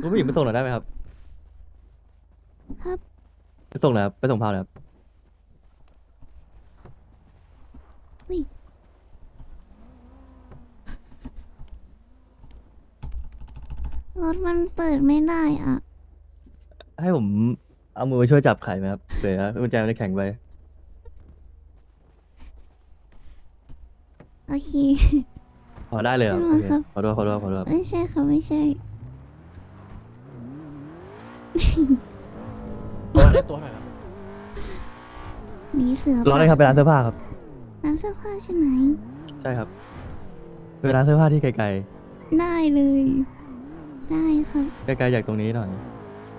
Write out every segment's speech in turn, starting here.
คุณผู้หญิงไปส่งหน่อยได้ไหมครับ ครับ ไปส่งหน่อยครับ ไปส่งพาวหน่อยครับอุ้ยรถมันเปิดไม่ได้อะ ให้ผมเอามือมาช่วยจับไข่ไหมครับเผื่อกุญแจมันจะแข็งไป โอเค พอได้เลยเหรอใช่โอไหมเคครับขอโทษขอโทษขอโทษครับ ไม่ใช่ค่ะไม่ใช่ ตัวได้ตัวหน่อยครับหนีเสือร้อนเลยครับไปร้านเสื้อผ้าครับ ร้านเสื้อผ้าใช่ไหม ใช่ครับไปร้านเสื้อผ้าที่ไกลได้เลย ได้ครับ ๆ ไกลๆจากตรงนี้หน่อย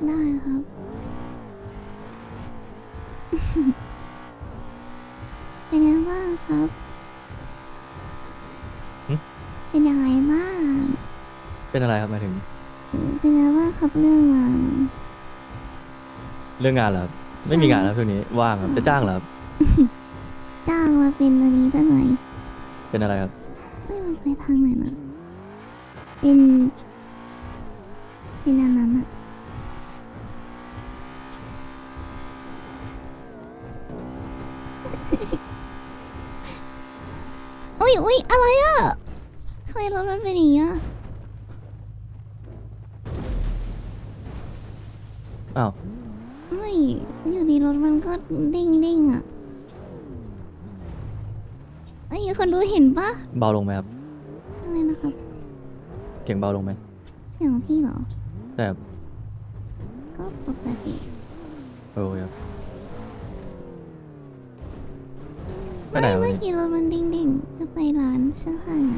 ได้ครับ เป็นยังไงบ้างครับเป็นยังไงบ้างเป็นอะไรครับหมายถึง เป็นยังไงบ้างครับเรื่องงาน เรื่องงานเหรอครับไม่มีงานแล้วช่วงนี้ว่างครับจะจ้างเหรอครับจ้างมาเป็นอันนี้ได้ไหมเป็นอะไรครับเฮ้ยมันไปทางไหนนะเป็นเป็นอันนั้นอะอุ้ยอุ้ยอะไรอะทำไมรถมันเป็นอย่างนี้อะอ้าวไม่ อยู่ดีรถมันก็เด้งเด้งๆอะไอ้ยคนดูเห็นปะเบาลงไหมครับ อะไรนะครับ เสียงเบาลงไหมเสียงพี่เหรอ ใช่ครับก็ปกติโอ้ยครับไปไม่ไหนวะเมื่อนี่กี้รถมันเด้งเด้งๆจะไปร้านเสื้อผ้าไง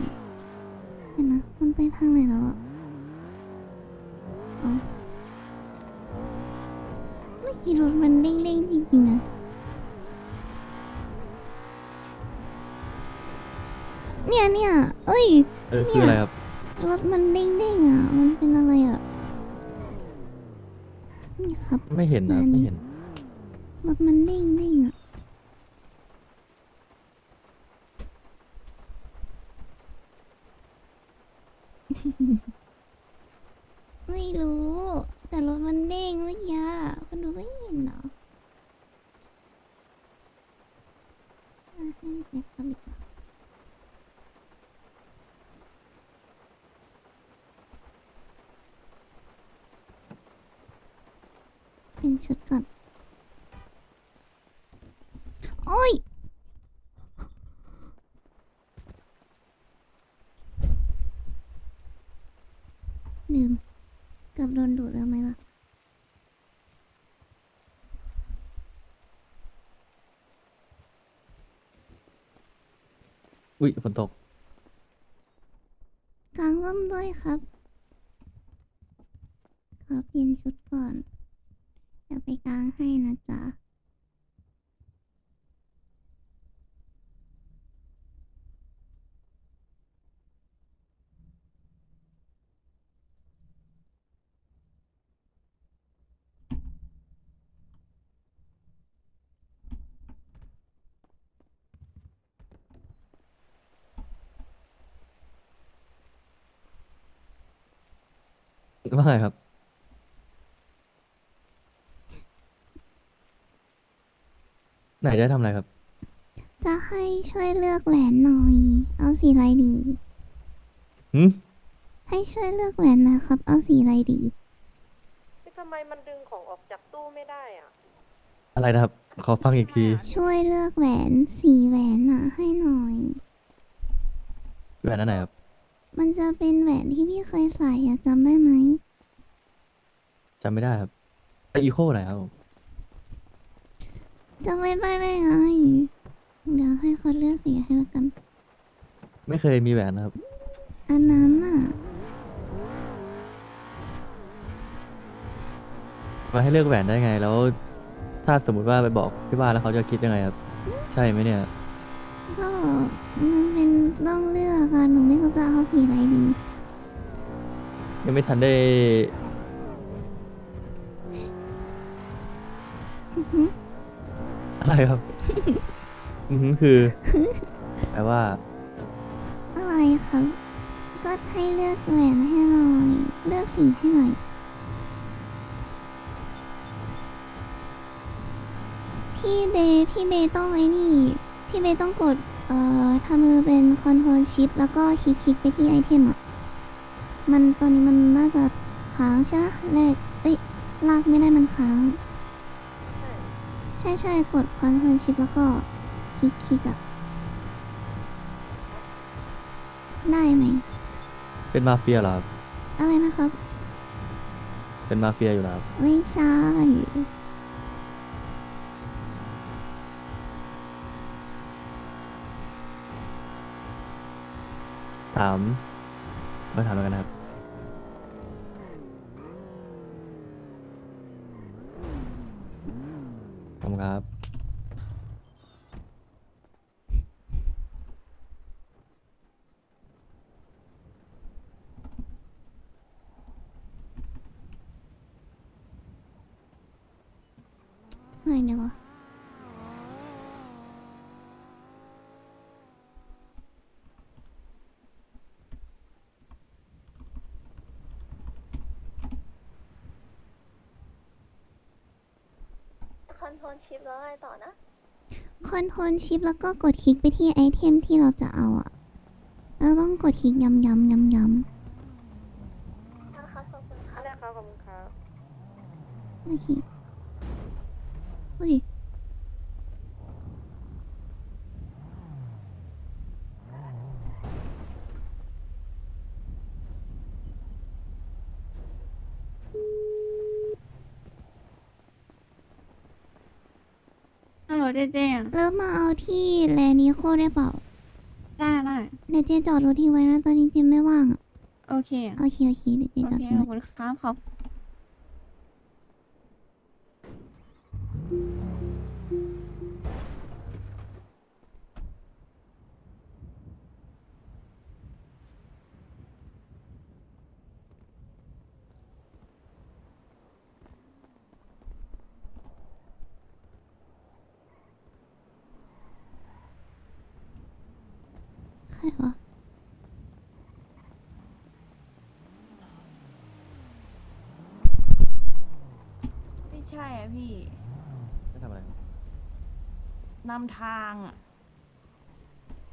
เห็นนะมันไปทางไหนแล้วอะอ๋อเมื่อกี้รถมันเด้งเด้งๆจ ริงๆนะ เนี่ยเนี่ยเอ้ย เออคืออะไรครับ รถมันเด้งเด้งๆอะ มันเป็นอะไรอะ นี่ครับ ไม่เห็นนะครับไม่เห็น รถมันเด้งเด้งอะ ไม่รู้ แต่รถมันเด้งเมื่อกี้อะมันดูไม่เห็นเหรออะให้พี่แจ็ค เอาดีกว่าเป็นชุดก่อน โอ้ย ลืมเกือบโดนดูดแล้วไหมล่ะ อุ้ยฝนตก กางร่มด้วยครับ ขอเปลี่ยนชุดก่อน เดี๋ยวไปกางให้นะจ๊ะ ว่าไงครับ ไหนได้ทำอะไรครับ จะให้ช่วยเลือกแหวนหน่อย เอาสีอะไรดี หืมให้ช่วยเลือกแหวนหนะครับ เอาสีอะไรดี ทำไมมันดึงของออกจากตู้ไม่ได้อะ อะไรนะครับ ขอฟังอีกที ช่วยเลือกแหวนสีแหวนอะให้หน่อย แหวนอันไหนครับ มันจะเป็นแหวนที่พี่เคยใส่อะจำได้ไหม จำไม่ได้ครับไออีโคไหนครับผมจำไม่ได้ได้ไงเดี๋ยวให้เขาเลือกสีให้แล้วกัน ไม่เคยมีแหวนนะครับ อันนั้นอะ มาให้เลือกแหวนได้ไง แล้ว ถ้าสมมุติว่าไปบอกที่บ้านแล้วเขาจะคิดยังไงครับ ใช่ไหมเนี่ย ก็มันเป็นต้องเลือกอะหนูไม่รู้จะเอาสีอะไรดี ยังไม่ทันได้ อะไรครับอือคือแปลว่า อะไรครับ ก็ให้เลือกแหวนให้หน่อย เลือกสีให้หน่อย พี่เบย์พี่เบย์ต้องไอ้นี่ พี่เบย์ต้องกด เอ่อทำมือเป็นคอนโทรลชิป แล้วก็คลิกคลิกไปที่ไอเทมอะ มันตอนนี้มันน่าจะค้างใช่ไหมเลขเอ้ย ลากไม่ได้มันค้าง ช่ใช่ใช่กดคอนโทรลชิปแล้วก็คลิกคลิกอะได้ไหม เป็นมาเฟียเหรอครับ อะไรนะครับ เป็นมาเฟียอยู่แล้วครับ ไม่ใช่ถามมาถามแล้วกันนะครับ ขอบคุณครับ หน่อยเดี๋ยววะคอนโทรลชิปแล้วอะไรต่อนะ คอนโทรลชิปแล้วก็กดคลิกไปที่ไอเทมที่เราจะเอาอะแล้วต้องกดคลิกย้ำย้ำย้ำย้ท่านคะขอบคุณค่ะได้ครับขอบคุณครับำโอเคเฮ้ย ฮัลโหลเจเจอะแล้วมาเอาที่แลนิโคได้เปล่าได้ได้เดี๋ยวเจจอดรถทิ้งไว้นะตอนนี้เจไม่ว่างอะโอเคอะโอเคโอเคเดี๋ยวเจโอจอดเคทิ้งขอบไว้คุณครับขอบ ใครวะไม่ใช่อะพี่ไม่ทำอะไรครับนำทางอะ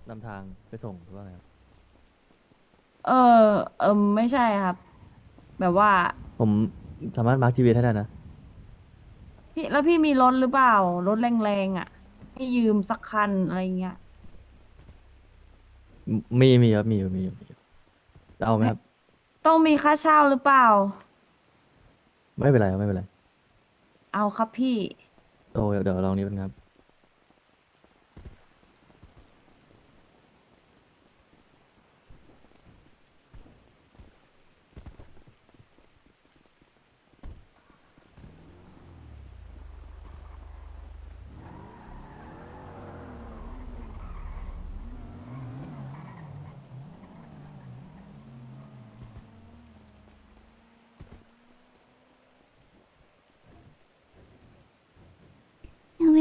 นำทางไปส่งหรือว่าไงครับเออ เออไม่ใช่ครับ แบบว่า ผมสามารถมาร์กจีวีให้ได้นะ พี่แล้วพี่มีรถหรือเปล่า รถแรงๆอะให้ยืมสักคันอะไรเงี้ย มีมีครับมีอยู่มีอยู่มีอยู่จะเอาไหมครับ ต้องมีค่าเช่าหรือเปล่า ไม่เป็นไรครับไม่เป็นไร เอาครับพี่ โอ้เดี๋ยวลองนี้เป็นครับ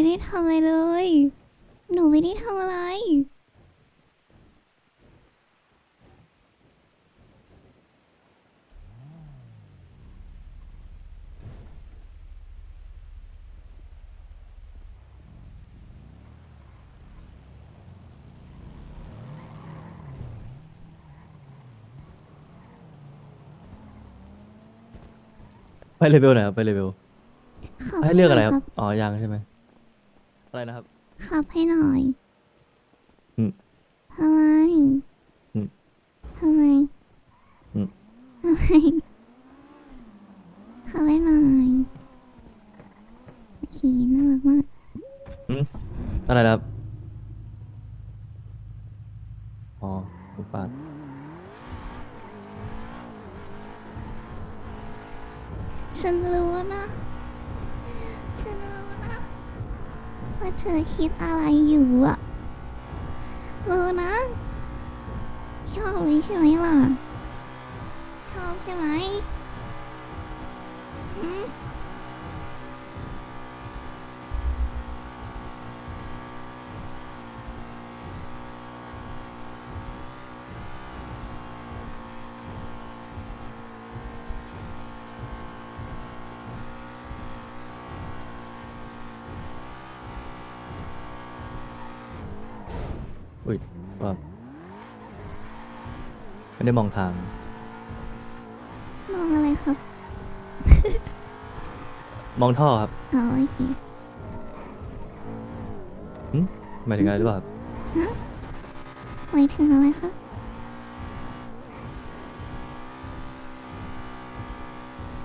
ไม่ได้ทำอะไรเลย หนูไม่ได้ทำอะไร ไปเลเวลไหนครับไปเลเวลขับให้เลือกอะไรครับหน่ยอ๋อยังใช่ไหม อะไรนะครับ ขับให้หน่อยอืมทำไมอืมทำไมอืม ทำไมขับให้หน่อยโอเคน่ารักมากอะไรนะครับอ๋อลูกฟาดฉันรู้นะ ว่าเธอคิดอะไรอยู่อะรู้นะชอบเลยใช่ไหมล่ะชอบใช่ไหม อืมว่าไม่ได้มองทาง มองอะไรครับมองท่อครับอ๋อโอเคหมายถึงอะไรหรือเปล่าครับหมายถึงอะไรคะ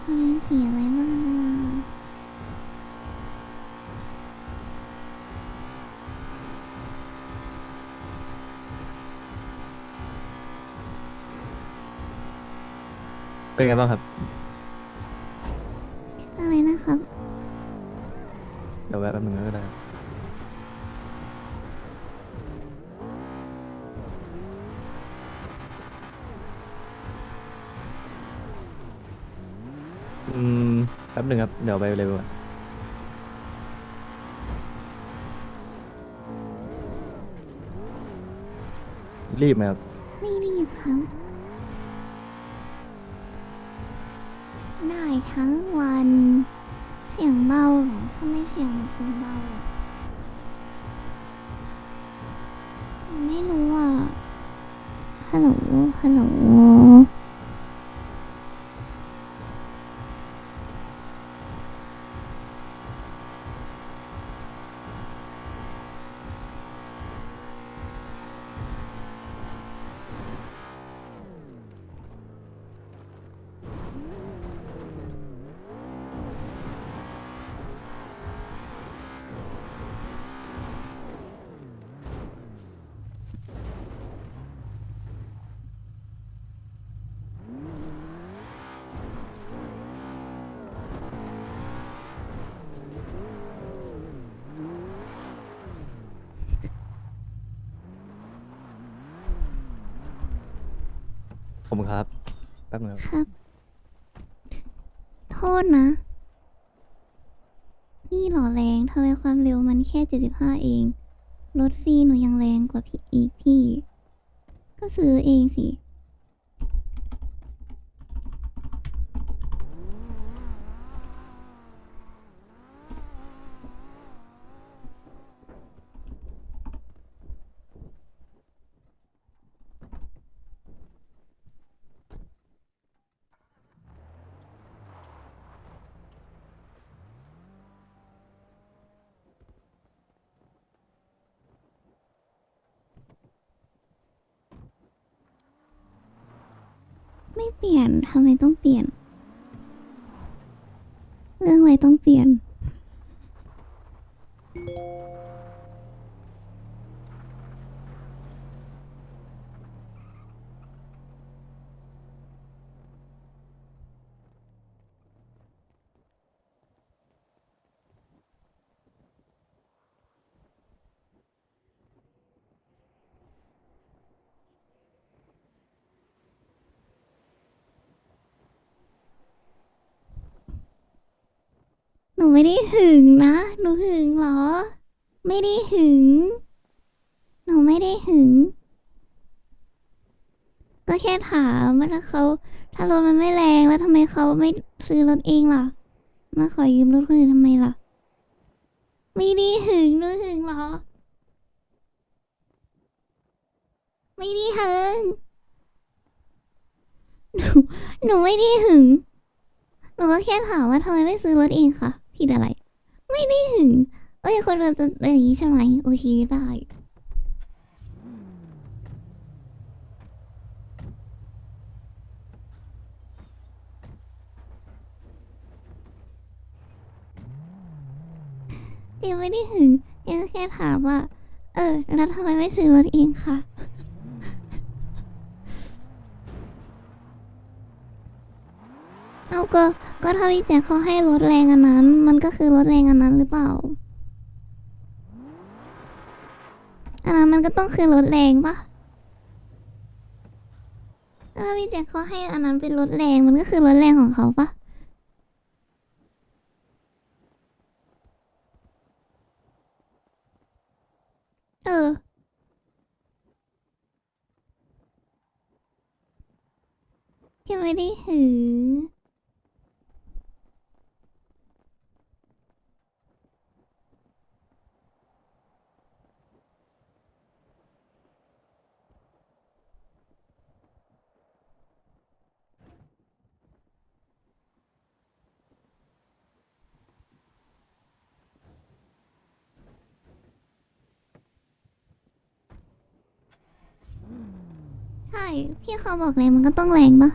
มันเป็นสีอะไรบ้างนะ เป็นไงบ้างครับ อะไรนะครับ เดี๋ยวแวะแป๊บนึงก็ได้ครับอืมแป๊บหนึ่งครับ เดี๋ยวไปเร็วก่อนรีบไหมครับ ไม่รีบครับ ได้ทั้งวัน เสียงเบาเหรอทำไมเสียงมันเป็นเบาอะไม่รู้อะฮัลโหลฮัลโหล ผมครับแป๊บนึงครับครับ โทษนะ นี่หล่อแรงทำไมความเร็วมันแค่ 75 เอง รถฟรีหนูยังแรงกว่าพี่อีกพี่ ก็ซื้อเองสิ ไม่เปลี่ยนทำไมต้องเปลี่ยน เรื่องอะไรต้องเปลี่ยน นูไม่ได้หึงนะ หนูหึงเหรอ ไม่ได้หึง หนูไม่ได้หึง ก็แค่ถามว่าถ้าเขาถ้ารถมันไม่แรงแล้วทำไมเขาไม่ซื้อรถเองล่ะ มาขอยืมรถคนอื่นทำไมล่ะ ไม่ได้หึงหนูหึงเหรอ ไม่ได้หึง หนู หนูไม่ได้หึงหนูก็แค่ถามว่าทำไมไม่ซื้อรถเองค่ะ ผิดอะไร ไม่ได้หึงเอ้ยคนเราจะอย่างนี้ใช่ไหมโอเคได้เจไม่ได้หึงเจก็แค่ถามว่า เออ แล้วทำไมไม่ซื้อรถเองคะ เอาก็ก็ถ้าพี่แจ็คเขาให้รถแรงอันนั้น มันก็คือรถแรงอันนั้นหรือเปล่าอันนั้นมันก็ต้องคือรถแรงปะถ้าพี่แจ็คเขาให้อันนั้นเป็นรถแรงมันก็คือรถแรงของเขาปะเออจะไม่ได้หือ ใช่ พี่เขาบอกแรงมันก็ต้องแรงปะ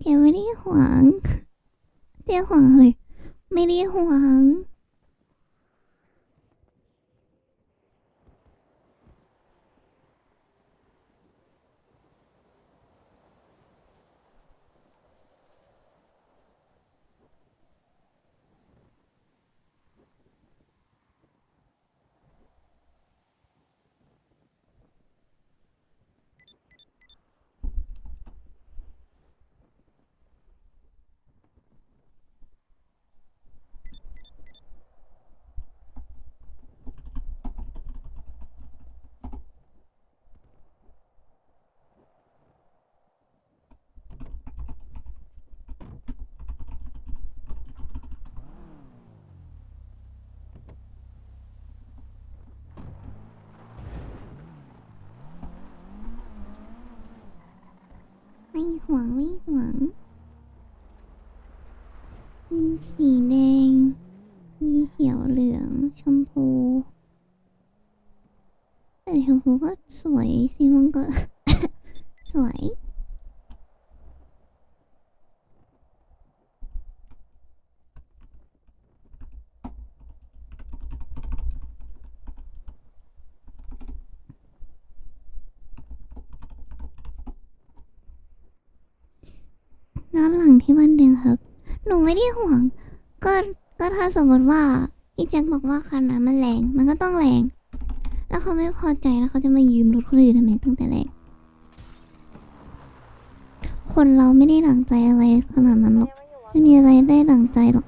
แกไม่ได้หวังเจ๊หวังเลย ไม่ได้หวัง ไม่หวงไม่หวง มีสีแดง มีเขียวเหลืองชมพู แต่ชมพูก็สวยสีม่วงก็ สวย ย้ อนหลังที่บ้านเดงครับ หนูไม่ได้ห่วง ก็ก็ถ้าสมมติว่าพี่แจ็คบอกว่าคันนั้นมันแรง มันก็ต้องแรง แล้วเขาไม่พอใจแล้วเขาจะมายืมรถคนอื่นทำไมตั้งแต่แรก คนเราไม่ได้หลังใจอะไรขนาดนั้นหรอก ไม่มีอะไรได้หลังใจหรอก